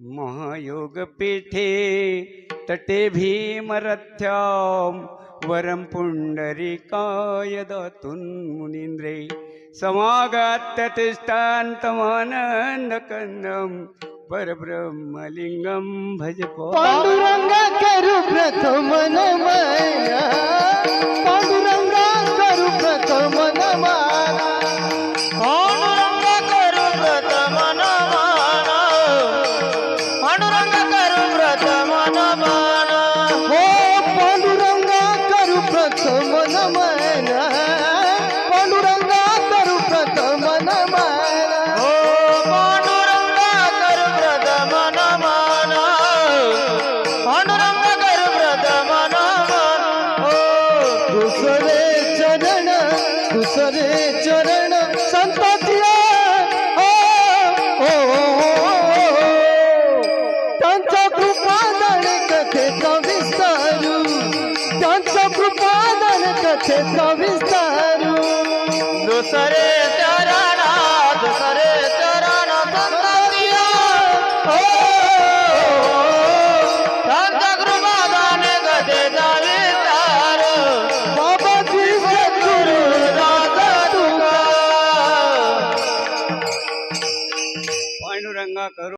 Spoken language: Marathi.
महायोगपीठे तटे भीमरथ्यां वरम पुंडरीकाय दातुन मुनींद्रे समागात्य परब्रह्मलिङ्गं भज पांडुरंगा प्रथम नमन पांडुरंगा करू प्रथम नमन हो पांडुरंग करू व्रत मन मान करू व्रत मन हो दुसरे चरण दुसरे चरण క్షేత్ర విస్తారు దోసరే చరణ దోసరే చరణ કરું